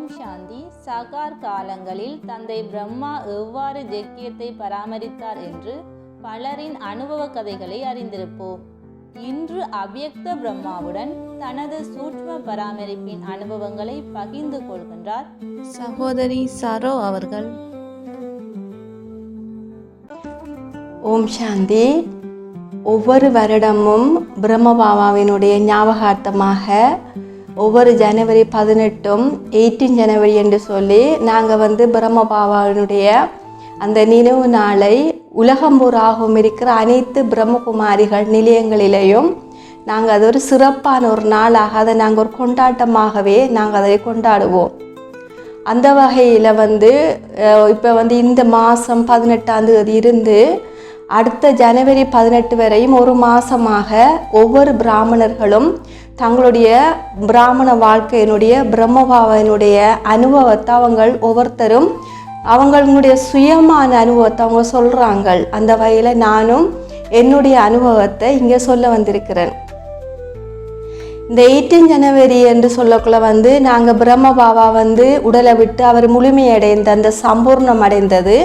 ஓம் சாந்தி. சகார் காலங்களில் தந்தை பிரம்மா எவ்வாறு ஜக்கியத்தை பராமரித்தார் என்று பலரின் அனுபவ கதைகளை அறிந்திருப்போம். இன்று அவ்யக்த பிரம்மாவுடன் தனது சூட்ச்ம பராமரிப்பின் அனுபவங்களை பகிர்ந்து கொள்கின்றார் சகோதரி சரோ அவர்கள். ஓம் சாந்தி. ஒவ்வொரு வருடமும் பிரம்மபாபாவினுடைய ஞாபகார்த்தமாக ஒவ்வொரு ஜனவரி பதினெட்டும் எயிட்டீன் ஜனவரி என்று சொல்லி நாங்கள் வந்து பிரம்மபாபாவினுடைய அந்த நினைவு நாளை உலகம்பூராகவும் இருக்கிற அனைத்து பிரம்மகுமாரிகள் நிலையங்களிலேயும் நாங்கள் அது ஒரு சிறப்பான ஒரு நாளாக அதை நாங்கள் ஒரு கொண்டாட்டமாகவே நாங்கள் அதை கொண்டாடுவோம். அந்த வகையில் வந்து இப்போ வந்து இந்த மாதம் பதினெட்டாம் தேதி இருந்து அடுத்த ஜனவரி பதினெட்டு வரையும் ஒரு மாதமாக ஒவ்வொரு பிராமணர்களும் தங்களுடைய பிராமண வாழ்க்கையினுடைய பிரம்மபாவனுடைய அனுபவத்தை அவங்க ஒவ்வொருத்தரும் அவங்களுடைய சுயமான அனுபவத்தை அவங்க சொல்கிறாங்க அந்த வகையில் நானும் என்னுடைய அனுபவத்தை இங்கே சொல்ல வந்திருக்கிறேன். இந்த எயிட்டீன் ஜனவரி என்று சொல்லக்குள்ள வந்து நாங்கள் பிரம்மபாபா வந்து உடலை விட்டு அவர் முழுமையடைந்த அந்த சம்பூர்ணம் அடைந்தது.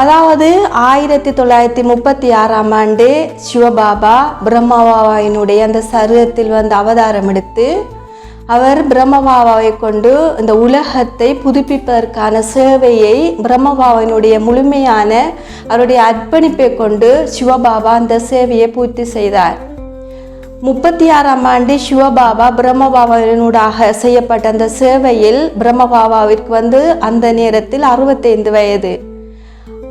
அதாவது ஆயிரத்தி தொள்ளாயிரத்தி முப்பத்தி ஆறாம் ஆண்டு சிவபாபா பிரம்மபாபாவினுடைய அந்த சருகத்தில் வந்து அவதாரம் எடுத்து அவர் பிரம்மபாபாவை கொண்டு இந்த உலகத்தை புதுப்பிப்பதற்கான சேவையை பிரம்மபாபாவினுடைய முழுமையான அவருடைய அர்ப்பணிப்பை கொண்டு சிவபாபா அந்த சேவையை பூர்த்தி செய்தார். முப்பத்தி ஆறாம் ஆண்டு சிவபாபா பிரம்மபாபாவினூடாக செய்யப்பட்ட அந்த சேவையில் பிரம்மபாபாவிற்கு வந்து அந்த நேரத்தில் அறுபத்தைந்து வயது.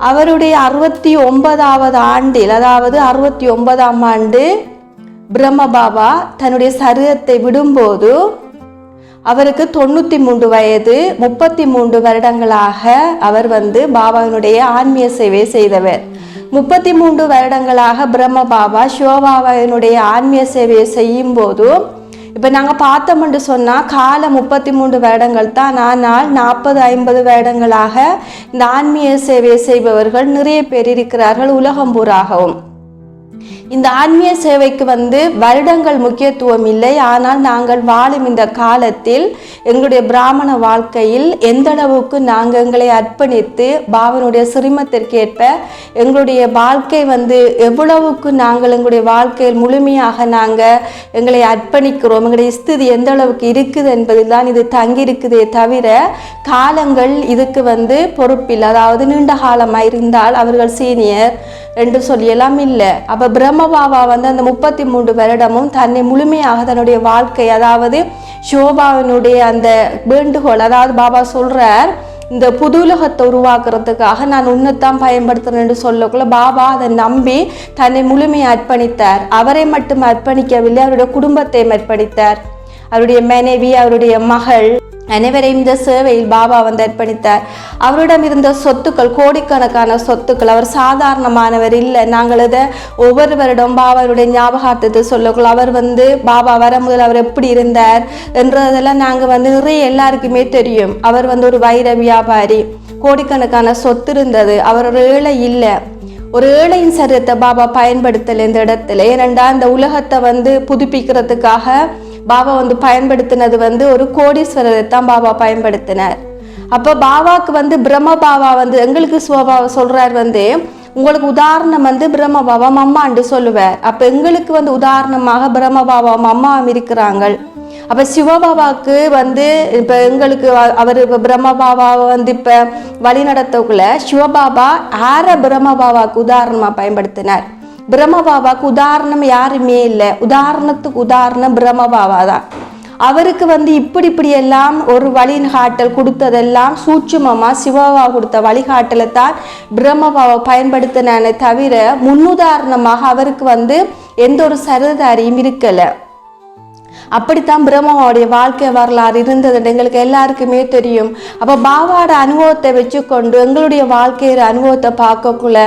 அவருடைய அறுபத்தி ஒன்பதாவது ஆண்டில் அதாவது அறுபத்தி ஒன்பதாம் ஆண்டு பிரம்ம பாபா தன்னுடைய சரீரத்தை விடும்போது அவருக்கு தொண்ணூற்றி மூன்று வயது முப்பத்தி மூன்று வருடங்களாக அவர் வந்து பாபாவினுடைய ஆன்மீக சேவை செய்தவர். முப்பத்தி மூன்று வருடங்களாக பிரம்ம பாபா சிவபாபாவினுடைய ஆன்மீக சேவையை செய்யும் போதும் இப்போ நாங்கள் பார்த்தோம்னு சொன்னால் கால முப்பத்தி மூன்று வேடங்கள் தான். ஆனால் நாற்பது ஐம்பது வேடங்களாக இந்த ஆன்மீக சேவையை செய்பவர்கள் நிறைய பேர் இருக்கிறார்கள் உலகம் பூராகவும். இந்த ஆன்மீக சேவைக்கு வந்து வருடங்கள் முக்கியத்துவம் இல்லை. ஆனால் நாங்கள் வாழும் இந்த காலத்தில் எங்களுடைய பிராமண வாழ்க்கையில் எந்த அளவுக்கு நாங்கள் எங்களை அர்ப்பணித்து பாவனுடைய சிரமத்திற்கேற்ப எங்களுடைய வாழ்க்கை வந்து எவ்வளவுக்கு நாங்கள் எங்களுடைய வாழ்க்கையில் முழுமையாக நாங்கள் எங்களை அர்ப்பணிக்கிறோம் எங்களுடைய ஸ்திதி எந்த அளவுக்கு இருக்குது என்பதில் தான் இது தங்கியிருக்குதே தவிர காலங்கள் இதுக்கு வந்து பொறுப்பில் அதாவது நீண்ட காலமாக இருந்தால் அவர்கள் சீனியர் என்று சொல்லியெல்லாம் இல்லை. அப்போ பிரம்மபாபா வந்து அந்த முப்பத்தி மூன்று வருடமும் தன்னை முழுமையாக தன்னுடைய வாழ்க்கை அதாவது ஷோபாவினுடைய அந்த வேண்டுகோள் அதாவது பாபா சொல்றார் இந்த புது உலகத்தை உருவாக்குறதுக்காக நான் உன்னைத்தான் பயன்படுத்துறேன்னு சொல்லக்குள்ள பாபா அதை நம்பி தன்னை முழுமையை அர்ப்பணித்தார். அவரை மட்டும் அர்ப்பணிக்கவில்லை அவருடைய குடும்பத்தையும் அர்ப்பணித்தார். அவருடைய மனைவி அவருடைய மகள் அனைவரையும் இந்த சேவையில் பாபா வந்து அர்ப்பணித்தார். அவரிடம் இருந்த சொத்துக்கள் கோடிக்கணக்கான சொத்துக்கள் அவர் சாதாரணமானவர் இல்லை. நாங்கள் இதை ஒவ்வொரு வருடம் பாபாவுடைய ஞாபகார்த்தத்தை சொல்லக்குள்ள அவர் வந்து பாபா வர முதல் அவர் எப்படி இருந்தார்? என்றதெல்லாம் நாங்கள் வந்து நிறைய எல்லாருக்குமே தெரியும். அவர் வந்து ஒரு வைர வியாபாரி. கோடிக்கணக்கான சொத்து இருந்தது. அவர் ஒரு ஏழை இல்லை. ஒரு ஏழையின் சரீரத்தை பாபா பயன்படுத்தலை இந்த இடத்துல. ஏனென்றால் இந்த உலகத்தை வந்து புதுப்பிக்கிறதுக்காக பாபா வந்து பயன்படுத்தினது வந்து ஒரு கோடீஸ்வரரை தான் பாபா பயன்படுத்தினார். அப்போ பாபாவுக்கு வந்து பிரம்ம பாபா வந்து எங்களுக்கு சுவபாவை சொல்றார் வந்து உங்களுக்கு உதாரணம் வந்து பிரம்ம பாபா மம்மாண்டு சொல்லுவார். அப்போ எங்களுக்கு வந்து உதாரணமாக பிரம்ம பாபா மம்மாவும் இருக்கிறாங்க அப்போ சிவபாபாவுக்கு வந்து இப்போ எங்களுக்கு அவர் இப்போ பிரம்ம பாபாவை வந்து இப்போ வழி நடத்தக்குள்ள சிவபாபா ஆர பிரம்மபாபாவுக்கு உதாரணமாக பயன்படுத்தினார். பிரம்மபாபாவுக்கு உதாரணம் யாருமே இல்லை. உதாரணத்துக்கு உதாரணம் பிரம்மபாபா தான். அவருக்கு வந்து இப்படி இப்படி எல்லாம் ஒரு வழிகாட்டல் கொடுத்ததெல்லாம் சூட்சுமமாக சிவபாபா கொடுத்த வழிகாட்டலை தான் பிரம்மபாவை பயன்படுத்தினானே தவிர முன்னுதாரணமாக அவருக்கு வந்து எந்த ஒரு சரதாரியும் இருக்கலை. அப்படித்தான் பிரம்மாவுடைய வாழ்க்கை வரலாறு இருந்தது எங்களுக்கு எல்லாருக்குமே தெரியும். அப்போ பாபாவோட அனுபவத்தை வச்சுக்கொண்டு எங்களுடைய வாழ்க்கையோட அனுபவத்தை பார்க்கக்குள்ள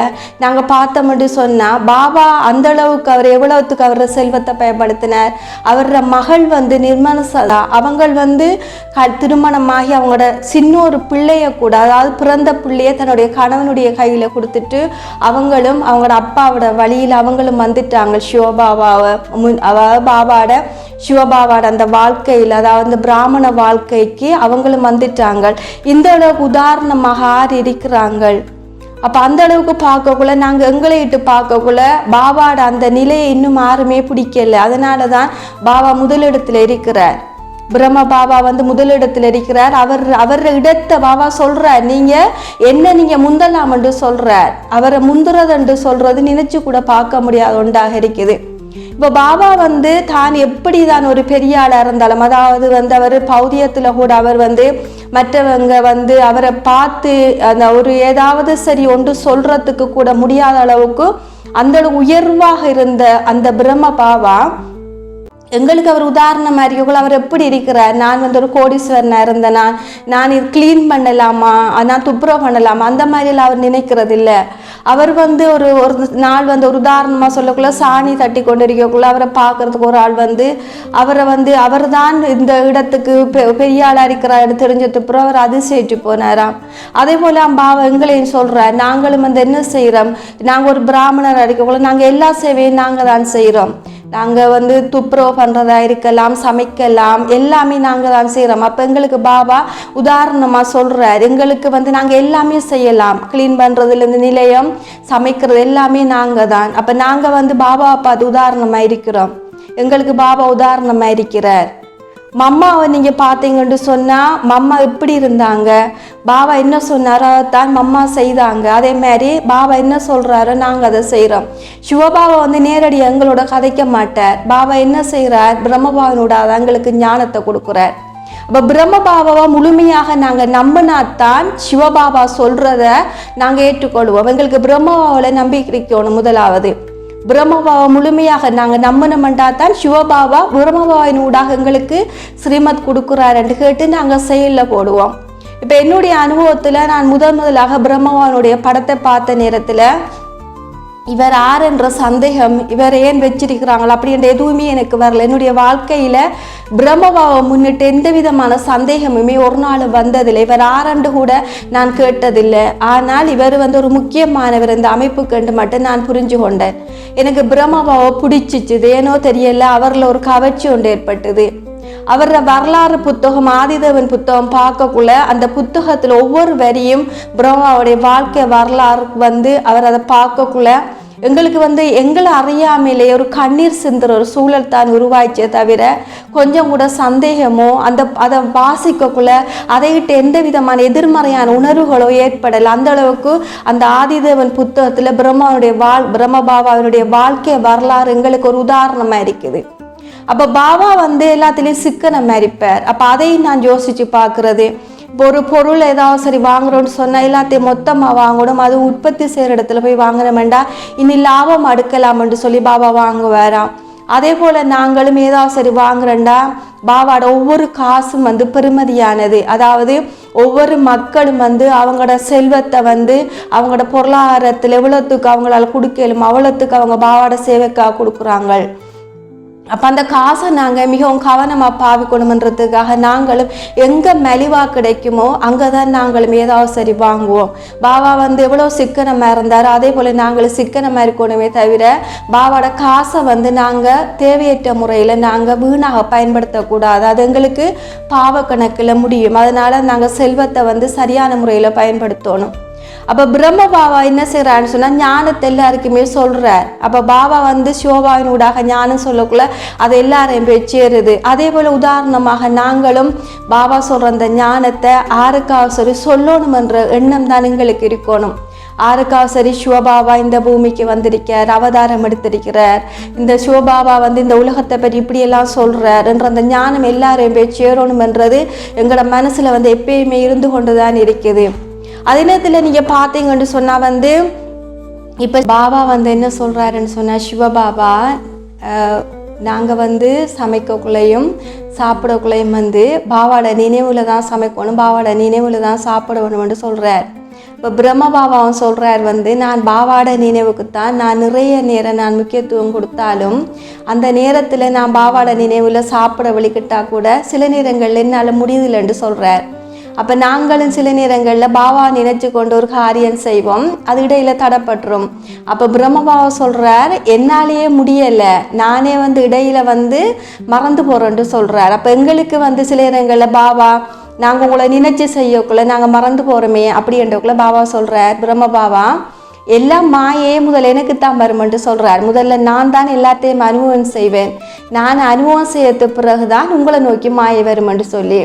நாங்கள் பார்த்தோம்னு சொன்னால் பாபா அந்த அளவுக்கு அவர் எவ்வளவுத்துக்கு அவரோட செல்வத்தை பயன்படுத்தினார். அவரோட மகள் வந்து நிர்மண சதா அவங்கள் வந்து க திருமணமாகி அவங்களோட சின்ன ஒரு பிள்ளைய கூட அதாவது பிறந்த பிள்ளைய தன்னுடைய கணவனுடைய கையில் கொடுத்துட்டு அவங்களும் அவங்களோட அப்பாவோட வழியில் அவங்களும் வந்துட்டாங்க. சிவபாபாவை முன் அவ பாபாவோட சிவபா சிவபாபாட அந்த வாழ்க்கையில் அதாவது பிராமண வாழ்க்கைக்கு அவங்களும் வந்துட்டாங்க இந்த அளவுக்கு உதாரணமாக ஆறு இருக்கிறாங்கள். அப்போ அந்த அளவுக்கு பார்க்கக்குள்ள நாங்கள் எங்களை இட்டு பார்க்கக்குள்ள பாபாட அந்த நிலையை இன்னும் யாருமே பிடிக்கல. அதனால தான் பாபா முதலிடத்தில் இருக்கிறார். பிரம்ம பாபா வந்து முதலிடத்தில் இருக்கிறார். அவர் அவர் இடத்தை பாபா சொல்கிறார் நீங்க என்ன நீங்க முந்தலாம் என்று சொல்றார். அவரை முந்துறது என்று சொல்றது நினைச்சு கூட பார்க்க முடியாத ஒன்றாக இருக்குது. இப்போ பாபா வந்து தான் எப்படி தான் ஒரு பெரிய ஆளாக இருந்தாலும் அதாவது வந்து அவர் பௌதியத்தில் கூட அவர் வந்து மற்றவங்க வந்து அவரை பார்த்து அந்த ஒரு ஏதாவது சரி ஒன்று சொல்கிறதுக்கு கூட முடியாத அளவுக்கு அந்த உயர்வாக இருந்த அந்த பிரம்ம பாபா எங்களுக்கு அவர் உதாரணமாக இருக்கக்குள்ள அவர் எப்படி இருக்கிறார்? நான் வந்து ஒரு கோடீஸ்வரனாக இருந்த நான் நான் இது க்ளீன் பண்ணலாமா? நான் துப்புரவு பண்ணலாமா? அந்த மாதிரிலாம் அவர் நினைக்கிறது இல்லை அவர் வந்து ஒரு ஒரு நாள் வந்து ஒரு உதாரணமாக சொல்லக்குள்ள சாணி தட்டி கொண்டு இருக்கக்குள்ள அவரை பார்க்கறதுக்கு ஒரு ஆள் வந்து அவரை வந்து அவர் தான் இந்த இடத்துக்கு பெ- பெரிய ஆளாக இருக்கிறார் தெரிஞ்சதுக்கு அப்புறம் அவர் அதிசயிட்டு போனாராம். அதே போல் பாவம் எங்களையும் சொல்கிறார் நாங்களும் வந்து என்ன செய்கிறோம் நாங்கள் ஒரு பிராமணர் அடிக்கக்குள்ள நாங்கள் எல்லா சேவையும் நாங்கள் தான் செய்கிறோம் நாங்கள் வந்து துப்புரவு பண்ணுறதா இருக்கலாம் சமைக்கலாம் எல்லாமே நாங்கள் தான் செய்கிறோம் அப்போ எங்களுக்கு பாபா உதாரணமாக சொல்கிறார் எங்களுக்கு வந்து நாங்கள் எல்லாமே செய்யலாம். க்ளீன் பண்ணுறதுலேருந்து நிலையம் சமைக்கிறது எல்லாமே நாங்கள் தான் அப்போ நாங்கள் வந்து பாபாவை பார்த்து உதாரணமாக இருக்கிறோம். எங்களுக்கு பாபா உதாரணமாக இருக்கிறார். மம்மாவை நீங்கள் பார்த்தீங்கன்னு சொன்னால் மம்மா எப்படி இருந்தாங்க? பாபா என்ன சொன்னாரோ தான் மம்மா செய்தாங்க. அதே மாதிரி பாபா என்ன சொல்கிறாரோ நாங்கள் அதை செய்கிறோம் சிவபாபா வந்து நேரடி எங்களோட கதைக்க மாட்டார். பாபா என்ன செய்கிறார் பிரம்மபாவனோட எங்களுக்கு ஞானத்தை கொடுக்குறார். அப்போ பிரம்மபாபாவை முழுமையாக நாங்கள் நம்பினாத்தான் சிவபாபா சொல்கிறத நாங்கள் ஏற்றுக்கொள்வோம். எங்களுக்கு பிரம்மபாவில் நம்பிக்கை இருக்கணும் முதலாவது. பிரம்மபாவா முழுமையாக நாங்கள் நம்பினமெண்டா தான் சிவபாபா பிரம்மபாவின் ஊடாக எங்களுக்கு ஸ்ரீமத் கொடுக்குறாருன்னு கேட்டு நாங்கள் செயலில் போடுவோம். இப்போ என்னுடைய அனுபவத்தில் நான் முதல் முதலாக பிரம்மபாவனுடைய படத்தை பார்த்த நேரத்தில் இவர் யார் என்ற சந்தேகம் இவர் ஏன் வச்சிருக்கிறாங்களோ? அப்படின்ற எதுவுமே எனக்கு வரல. என்னுடைய வாழ்க்கையில் பிரம்மபாவை முன்னிட்டு எந்த விதமான சந்தேகமுமே ஒரு நாள் வந்ததில்லை. இவர் ஆரண்டு கூட நான் கேட்டதில்லை. ஆனால் இவர் வந்து ஒரு முக்கியமானவர் இந்த அமைப்புக்கு மட்டும் நான் புரிஞ்சு கொண்டேன். எனக்கு பிரம்மபாவை பிடிச்சிச்சுது ஏனோ தெரியல. அவரில் ஒரு கவர்ச்சி ஒன்று ஏற்பட்டது. அவரோட வரலாறு புத்தகம் ஆதிதேவன் புத்தகம் பார்க்கக்குள்ள அந்த புத்தகத்தில் ஒவ்வொரு வரியும் பிரம்மாவுடைய வாழ்க்கை வரலாறு வந்து அவர் அதை பார்க்கக்குள்ள எங்களுக்கு வந்து எங்களை அறியாமையிலே ஒரு கண்ணீர் சிந்துற ஒரு சூழல் தான் உருவாயிச்சே தவிர கொஞ்சம் கூட சந்தேகமோ அந்த அதை வாசிக்கக்குள்ள அதைகிட்ட எந்த விதமான எதிர்மறையான உணர்வுகளோ ஏற்படலை. அந்த அளவுக்கு அந்த ஆதிதேவன் புத்தகத்தில் பிரம்மாவுடைய வாழ் பிரம்மபாபாவினுடைய வாழ்க்கை வரலாறு எங்களுக்கு ஒரு உதாரணமாக இருக்குது. அப்போ பாபா வந்து எல்லாத்துலேயும் சிக்கனை மறிப்பார். அப்போ அதையும் நான் யோசித்து பார்க்குறது. இப்போ ஒரு பொருள் ஏதாவது சரி வாங்குறோம்னு சொன்னால் எல்லாத்தையும் மொத்தமாக வாங்கணும். அது உற்பத்தி செய்கிற இடத்துல போய் வாங்கினோம்டா இனி லாபம் அடுக்கலாம்னு சொல்லி பாபா வாங்குவாராம். அதே போல் நாங்களும் ஏதாவது சரி வாங்குறேன்டா பாபாவோட ஒவ்வொரு காசும் வந்து பெருமதியானது அதாவது ஒவ்வொரு மக்களும் வந்து அவங்களோட செல்வத்தை வந்து அவங்களோட பொருளாதாரத்தில் எவ்வளோத்துக்கு அவங்களால கொடுக்கலும் அவ்வளோத்துக்கு அவங்க பாவாட சேவைக்காக கொடுக்குறாங்க. அப்போ அந்த காசை நாங்கள் மிகவும் கவனமாக பாவிக்கணுமன்றதுக்காக நாங்களும் எங்கே மலிவாக கிடைக்குமோ அங்கே தான் நாங்களும் ஏதாவது சரி வாங்குவோம். பாபா வந்து எவ்வளோ சிக்கனமாக இருந்தார் அதே போல் நாங்களும் சிக்கனமாக இருக்கணுமே தவிர பாபாவோட காசை வந்து நாங்கள் தேவையற்ற முறையில் நாங்கள் வீணாக பயன்படுத்தக்கூடாது. அது எங்களுக்கு பாவக்கணக்கில் முடியும். அதனால் நாங்கள் செல்வத்தை வந்து சரியான முறையில் பயன்படுத்தணும். அப்போ பிரம்ம பாபா என்ன செய்கிறான்னு சொன்னால் ஞானத்தை எல்லாருக்குமே சொல்கிறார் அப்போ பாபா வந்து சிவபாவின் ஊடாக ஞானம் சொல்லக்குள்ள அது எல்லாரையும் போய் சேருது. அதே போல் உதாரணமாக நாங்களும் பாபா சொல்கிற அந்த ஞானத்தை ஆருக்காக சொல்லி சொல்லணுமென்ற எண்ணம் தான் எங்களுக்கு இருக்கணும். ஆருக்காவது சரி சிவபாபா இந்த பூமிக்கு வந்திருக்கார் அவதாரம் எடுத்திருக்கிறார். இந்த சிவபாபா வந்து இந்த உலகத்தை பற்றி இப்படியெல்லாம் சொல்கிறார் என்ற அந்த ஞானம் எல்லாரையும் போய் சேரணும்ன்றது எங்களோட மனசில் வந்து எப்பயுமே இருந்து கொண்டு தான் இருக்குது. அதே நேரத்தில் நீங்கள் பார்த்தீங்கன்னு சொன்னால் வந்து இப்போ பாபா வந்து என்ன சொல்கிறாருன்னு சொன்னால் சிவபாபா நாங்கள் வந்து சமைக்கக்குள்ளேயும் சாப்பிடக்குள்ளேயும் வந்து பாபாவோட நினைவில் தான் சமைக்கணும் பாபாவோட நினைவில் தான் சாப்பிடணும்னு சொல்கிறார் இப்போ பிரம்ம பாபாவும் சொல்கிறார் வந்து நான் பாவாடை நினைவுக்கு தான் நான் நிறைய நேரம் நான் முக்கியத்துவம் கொடுத்தாலும் அந்த நேரத்தில் நான் பாபாவோட நினைவில் சாப்பிட வலிக்கிட்டா கூட சில நேரங்களில் என்னால் முடியதில்லைன்னு சொல்கிறார் அப்போ நாங்களும் சில நேரங்களில் பாபா நினைச்சு கொண்டு ஒரு காரியம் செய்வோம். அது இடையில தடப்பட்டுரும். அப்போ பிரம்மபாவா சொல்கிறார் என்னாலேயே முடியலை. நானே வந்து இடையில வந்து மறந்து போகிறேன்ட்டு சொல்கிறார் அப்போ எங்களுக்கு வந்து சில நேரங்களில் பாபா நாங்கள் உங்களை நினைச்சு செய்யக்குள்ள நாங்கள் மறந்து போகிறோமே அப்படின்றக்குள்ள பாபா சொல்கிறார் பிரம்ம பாபா எல்லாம் மாயே முதல் எனக்கு தான் வருமென்று சொல்கிறார் முதல்ல நான் தான் எல்லாத்தையும் அனுபவம் செய்வேன். நான் அனுபவம் செய்யறது பிறகுதான் உங்களை நோக்கி மாயை வருமென்று சொல்லி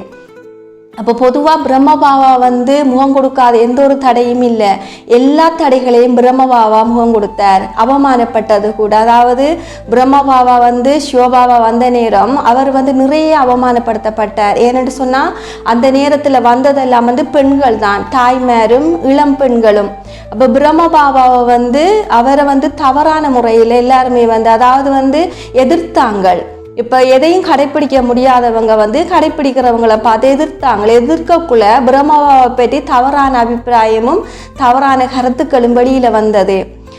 அப்போ பொதுவாக பிரம்மபாவா வந்து முகம் கொடுக்காத எந்த ஒரு தடையும் இல்லை. எல்லா தடைகளையும் பிரம்மபாவா முகம் கொடுத்தார். அவமானப்பட்டது கூட. அதாவது பிரம்மபாவா வந்து சிவபாவா வந்த நேரம் அவர் வந்து நிறைய அவமானப்படுத்தப்பட்டார். ஏனென்று சொன்னால் அந்த நேரத்தில் வந்ததெல்லாம் வந்து பெண்கள் தான். தாய்மாரும் இளம் பெண்களும். அப்போ பிரம்மபாபாவை வந்து அவரை வந்து தவறான முறையில் எல்லாருமே வந்து அதாவது வந்து எதிர்த்தாங்கள். இப்போ எதையும் கடைப்பிடிக்க முடியாதவங்க வந்து கடைப்பிடிக்கிறவங்கள பார்த்து எதிர்த்தாங்க எதிர்க்கக்குள்ள பிரம்மபாவை பற்றி தவறான அபிப்பிராயமும் தவறான கருத்துக்களும் வெளியில் வந்தது.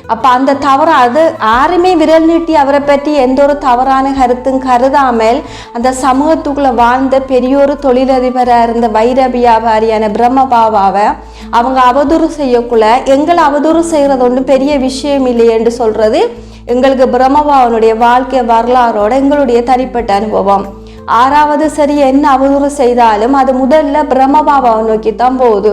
அப்போ அந்த தவறு அது யாருமே விரல் நீட்டி அவரை பற்றி எந்த ஒரு தவறான கருத்தும் கருதாமல் அந்த சமூகத்துக்குள்ளே வாழ்ந்த பெரியோரு தொழிலதிபராக இருந்த வைர வியாபாரியான பிரம்மபாவாவை அவங்க அவதூறு செய்யக்குள்ள எங்களை அவதூறு செய்கிறது ஒன்றும் பெரிய விஷயம் இல்லையேன்னு சொல்கிறது எங்களுக்கு பிரம்மபாவனுடைய வாழ்க்கை வரலாறோட எங்களுடைய தனிப்பட்ட அனுபவம். ஆறாவது சரி என்ன அவதூறு செய்தாலும் அது முதல்ல பிரம்மபாபாவை நோக்கி தான் போகுது.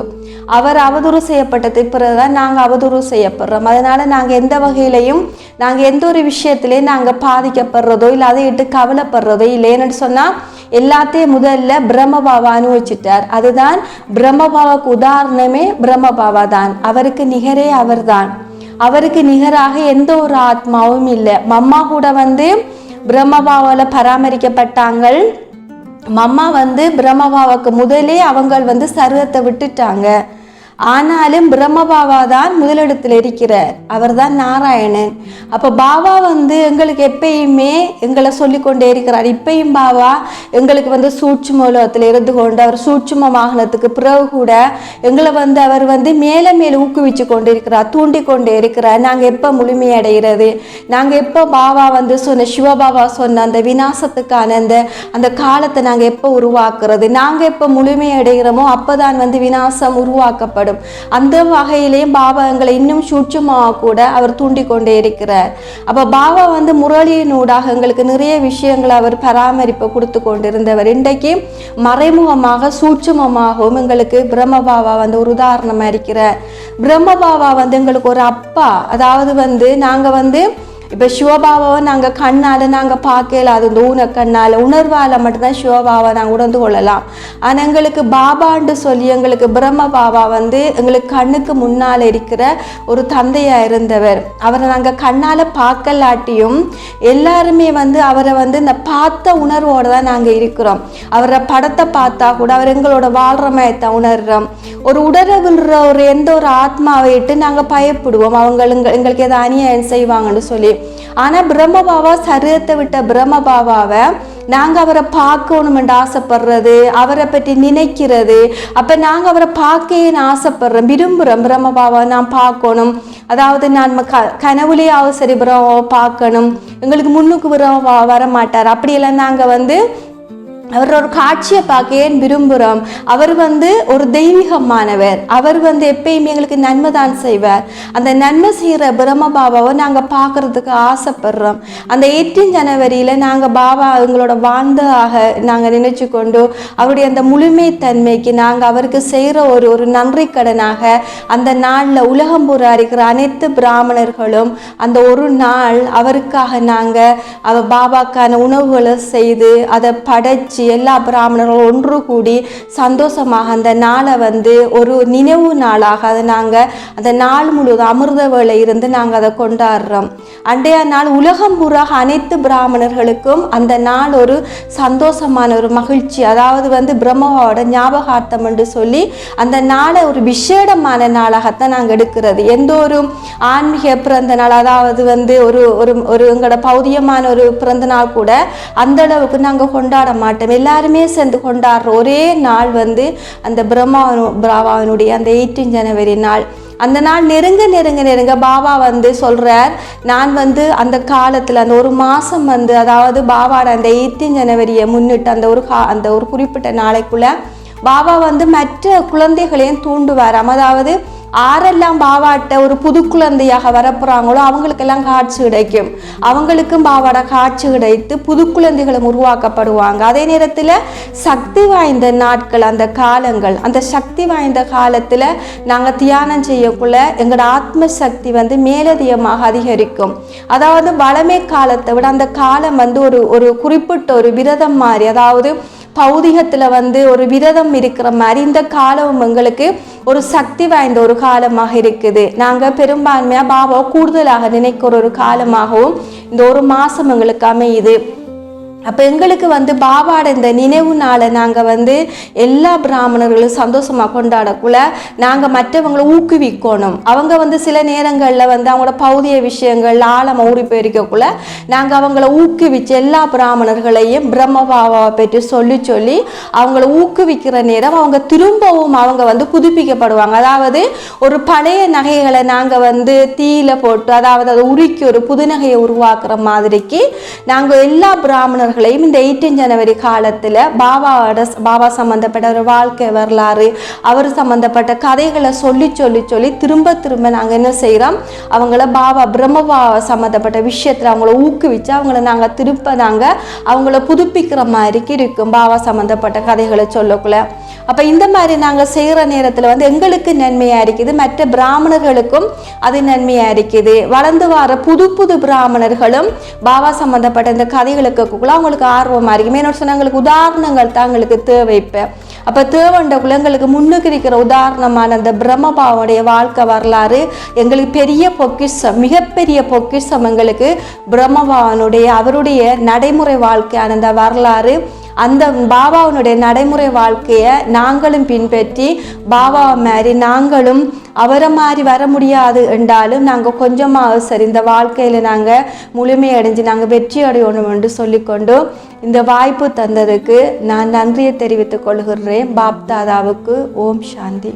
அவர் அவதூறு செய்யப்பட்டதுக்கு பிறகுதான் நாங்கள் அவதூறு செய்யப்படுறோம். அதனால நாங்கள் எந்த வகையிலையும் நாங்கள் எந்த ஒரு விஷயத்திலையும் நாங்கள் பாதிக்கப்படுறதோ இல்லை அதை இட்டு கவலைப்படுறதோ இல்லைன்னு சொன்னால் எல்லாத்தையும் முதல்ல பிரம்மபாவா அனுபவிச்சிட்டார். அதுதான் பிரம்மபாபாவுக்கு உதாரணமே பிரம்மபாவா தான். அவருக்கு நிகரே அவர்தான். அவருக்கு நிகராக எந்த ஒரு ஆத்மாவும் இல்லை. மம்மா கூட வந்து பிரம்மபாவால் பராமரிக்கப்பட்டாங்க மம்மா வந்து பிரம்மபாவுக்கு முதலே அவங்க வந்து சர்வத்தை விட்டுட்டாங்க. ஆனாலும் பிரம்ம பாபா தான் முதலிடத்தில் இருக்கிறார். அவர் தான் நாராயணன். அப்போ பாபா வந்து எங்களுக்கு எப்பயுமே எங்களை சொல்லிக்கொண்டே இருக்கிறார். இப்பயும் பாபா எங்களுக்கு வந்து சூட்சும உலகத்தில் இருந்து கொண்டு அவர் சூட்சும வாகனத்துக்கு பிறகு கூட எங்களை வந்து அவர் வந்து மேலே மேலே ஊக்குவிச்சு கொண்டு இருக்கிறார் தூண்டி கொண்டே இருக்கிறார். நாங்கள் எப்போ முழுமையடைகிறது நாங்கள் எப்போ பாபா வந்து சொன்ன சிவபாபா சொன்ன அந்த விநாசத்துக்கான அந்த அந்த காலத்தை நாங்கள் எப்போ உருவாக்குறது? நாங்கள் எப்போ முழுமையடைகிறோமோ அப்போ தான் வந்து விநாசம் உருவாக்கப்படும். அந்த வகையிலேயும் பாபா எங்களை இன்னும் சூட்சமாக கூட அவர் தூண்டிக்கொண்டே இருக்கிறார். அப்போ பாபா வந்து முரளியினூடாக எங்களுக்கு நிறைய விஷயங்களை அவர் பராமரிப்பை கொடுத்து கொண்டிருந்தவர். இன்றைக்கு மறைமுகமாக சூட்சமமாகவும் எங்களுக்கு பிரம்ம பாபா வந்து ஒரு உதாரணமாக இருக்கிறார். பிரம்ம பாபா வந்து எங்களுக்கு ஒரு அப்பா. அதாவது வந்து நாங்கள் வந்து இப்போ சிவபாபாவை நாங்கள் கண்ணால் நாங்கள் பார்க்கல அது இந்த ஊன கண்ணால். உணர்வால் மட்டும்தான் சிவபாவை நாங்கள் உணர்ந்து கொள்ளலாம். ஆனால் எங்களுக்கு பாபான்னு சொல்லி எங்களுக்கு பிரம்ம பாபா வந்து எங்களுக்கு கண்ணுக்கு முன்னால் இருக்கிற ஒரு தந்தையாக இருந்தவர். அவரை நாங்கள் கண்ணால் பார்க்கலாட்டியும் எல்லாருமே வந்து அவரை வந்து இந்த பார்த்த உணர்வோடு தான் நாங்கள் இருக்கிறோம். அவரை படத்தை பார்த்தா கூட அவர் எங்களோட வாழ்கிற மாதிரி உணர்றோம். ஒரு உடற விழுற ஒரு எந்த ஒரு ஆத்மாவை இட்டு நாங்கள் பயப்படுவோம். அவங்க எங்களுக்கு எதாவது அநியாயம் செய்வாங்கன்னு சொல்லி. ஆனால் பிரம்மபாவா சரீரத்தை விட்ட பிரம்மபாவாவை நாங்கள் அவரை பார்க்கணுமென்று ஆசைப்படுறது அவரை பற்றி நினைக்கிறது. அப்போ நாங்கள் அவரை பார்க்கன்னு ஆசைப்படுறோம். விரும்புகிறோம் பிரம்மபாவை நான் பார்க்கணும். அதாவது நான் க கனவுலேயாவது சரி பிரம்மாவை பார்க்கணும். எங்களுக்கு முன்னுக்கு பிரம்மபாவை வர மாட்டார் அப்படியெல்லாம் நாங்கள் வந்து அவர் ஒரு காட்சியை பார்க்க ஏன் விரும்புகிறோம் அவர் வந்து ஒரு தெய்வீகமானவர். அவர் வந்து எப்பயுமே எங்களுக்கு நன்மை தான் செய்வார். அந்த நன்மை செய்கிற பிரம்ம பாபாவை நாங்கள் பார்க்கறதுக்கு ஆசைப்படுறோம். அந்த எயிட்டீன் ஜனவரியில் நாங்கள் பாபா எங்களோட வாழ்ந்தாக நாங்கள் நினைச்சு கொண்டு அவருடைய அந்த முழுமைத்தன்மைக்கு நாங்கள் அவருக்கு செய்கிற ஒரு ஒரு நன்றி கடனாக அந்த நாளில் உலகம் பூரா இருக்கிற அனைத்து பிராமணர்களும் அந்த ஒரு நாள் அவருக்காக நாங்கள் அவ பாபாக்கான உணவுகளை செய்து அதை படைச்சு எல்லா பிராமணர்களும் ஒன்று கூடி சந்தோஷமாக அந்த நாளை வந்து ஒரு நினைவு நாளாக அதை நாங்கள் அந்த நாள் முழுவதும் அமிர்த வேலை இருந்து நாங்கள் அதை கொண்டாடுறோம். அண்டைய நாள் உலகம் பூராக அனைத்து பிராமணர்களுக்கும் அந்த நாள் ஒரு சந்தோஷமான ஒரு மகிழ்ச்சி. அதாவது வந்து பிரம்மாவோட ஞாபகார்த்தம் என்று சொல்லி அந்த நாளை ஒரு விசேடமான நாளாகத்தான் நாங்கள் எடுக்கிறது. எந்த ஒரு ஆன்மீக பிறந்த நாள் அதாவது வந்து ஒரு ஒரு ஒரு எங்களோட பௌதியமான ஒரு பிறந்த நாள் கூட அந்த அளவுக்கு நாங்கள் கொண்டாட மாட்டோம். எல்லாருமே சேர்ந்து கொண்டாடுற ஒரே நாள் வந்து அந்த பிரம்மாவனு பிராவாவினுடைய அந்த எயிட்டீன் ஜனவரி நாள். அந்த நாள் நெருங்க நெருங்க நெருங்க பாபா வந்து சொல்கிறார் நான் வந்து அந்த காலத்தில் அந்த ஒரு மாதம் வந்து அதாவது பாபாவோட அந்த எயிட்டீன் ஜனவரியை முன்னிட்டு அந்த ஒரு கா அந்த ஒரு குறிப்பிட்ட நாளைக்குள்ளே பாபா வந்து மற்ற குழந்தைகளையும் தூண்டுவார் அதாவது ஆரெல்லாம் பாவாட்ட ஒரு புது குழந்தையாக வரப்போறாங்களோ அவங்களுக்கெல்லாம் காட்சி கிடைக்கும். அவங்களுக்கும் பாவாட காட்சி கிடைத்து புது குழந்தைகளும் உருவாக்கப்படுவாங்க. அதே நேரத்தில் சக்தி வாய்ந்த நாட்கள் அந்த காலங்கள் அந்த சக்தி வாய்ந்த காலத்தில் நாங்கள் தியானம் செய்யக்குள்ள எங்களோட ஆத்ம சக்தி வந்து மேலதிகமாக அதிகரிக்கும். அதாவது வளமை காலத்தை விட அந்த காலம் வந்து ஒரு ஒரு குறிப்பிட்ட ஒரு விரதம் மாதிரி அதாவது பௌதிகத்தில் வந்து ஒரு விரதம் இருக்கிற மாதிரி இந்த காலம் எங்களுக்கு ஒரு சக்தி வாய்ந்த ஒரு காலமாக இருக்குது. நாங்கள் பெரும்பான்மையாக பாபாவை கூடுதலாக நினைக்கிற ஒரு காலமாகவும் இந்த ஒரு மாதம் எங்களுக்கு அமையுது. அப்போ எங்களுக்கு வந்து பாபாட இந்த நினைவு நாளை நாங்கள் வந்து எல்லா பிராமணர்களும் சந்தோஷமாக கொண்டாடக்குள்ள நாங்கள் மற்றவங்களை ஊக்குவிக்கணும். அவங்க வந்து சில நேரங்களில் வந்து அவங்களோட பௌதிய விஷயங்கள் ஆழமாக ஊறி போயிருக்கக்குள்ள நாங்கள் அவங்கள ஊக்குவிச்சு எல்லா பிராமணர்களையும் பிரம்ம பாபாவை பற்றி சொல்லி சொல்லி அவங்கள ஊக்குவிக்கிற நேரம் அவங்க திரும்பவும் அவங்க வந்து புதுப்பிக்கப்படுவாங்க. அதாவது ஒரு பழைய நகைகளை நாங்கள் வந்து தீயில போட்டு அதாவது அதை உருக்கி ஒரு புது நகையை உருவாக்குற மாதிரிக்கு நாங்கள் எல்லா பிராமணர்களையும் இந்த எயிட்டீன் ஜனவரி காலத்தில் பாபாவோட பாபா சம்மந்தப்பட்ட ஒரு வாழ்க்கை வரலாறு அவர் சம்மந்தப்பட்ட கதைகளை சொல்லி சொல்லி சொல்லி திரும்ப திரும்ப நாங்கள் என்ன செய்கிறோம் அவங்கள பாபா பிரம்ம சம்மந்தப்பட்ட விஷயத்தில் அவங்கள ஊக்குவிச்சு அவங்கள நாங்கள் திரும்ப நாங்கள் அவங்கள புதுப்பிக்கிற மாதிரிக்கு இருக்கும் பாபா சம்மந்தப்பட்ட கதைகளை சொல்லக்குள்ள. அப்போ இந்த மாதிரி நாங்கள் செய்கிற நேரத்தில் வந்து எங்களுக்கு நன்மையாக இருக்குது மற்ற பிராமணர்களுக்கும் அது நன்மையாக இருக்குது. வளர்ந்து வர புது புது பிராமணர்களும் பாபா சம்மந்தப்பட்ட இந்த கதைகளுக்கு அவங்களுக்கு ஆர்வமாக இருக்கும் மேலும் சொன்னால் எங்களுக்கு உதாரணங்கள் தான் எங்களுக்கு தேவை இப்போ. அப்போ தேவண்டக்குள்ள எங்களுக்கு முன்னுக்கு இருக்கிற உதாரணமான அந்த பிரம்மபாவனுடைய வாழ்க்கை வரலாறு எங்களுக்கு பெரிய பொக்கிஷம் மிகப்பெரிய பொக்கிஷம் எங்களுக்கு பிரம்மபாவனுடைய அவருடைய நடைமுறை வாழ்க்கையான அந்த வரலாறு அந்த பாபாவினுடைய நடைமுறை வாழ்க்கையை நாங்களும் பின்பற்றி பாபா மாதிரி நாங்களும் அவரை மாதிரி வர முடியாது என்றாலும் நாங்கள் கொஞ்சமாக சரி இந்த வாழ்க்கையில் நாங்கள் முழுமையடைஞ்சு நாங்கள் வெற்றி அடையணும் என்று சொல்லிக்கொண்டு இந்த வாய்ப்பு தந்ததுக்கு நான் நன்றியை தெரிவித்துக் கொள்கிறேன். பாப்தாதாவுக்கு ஓம் சாந்தி.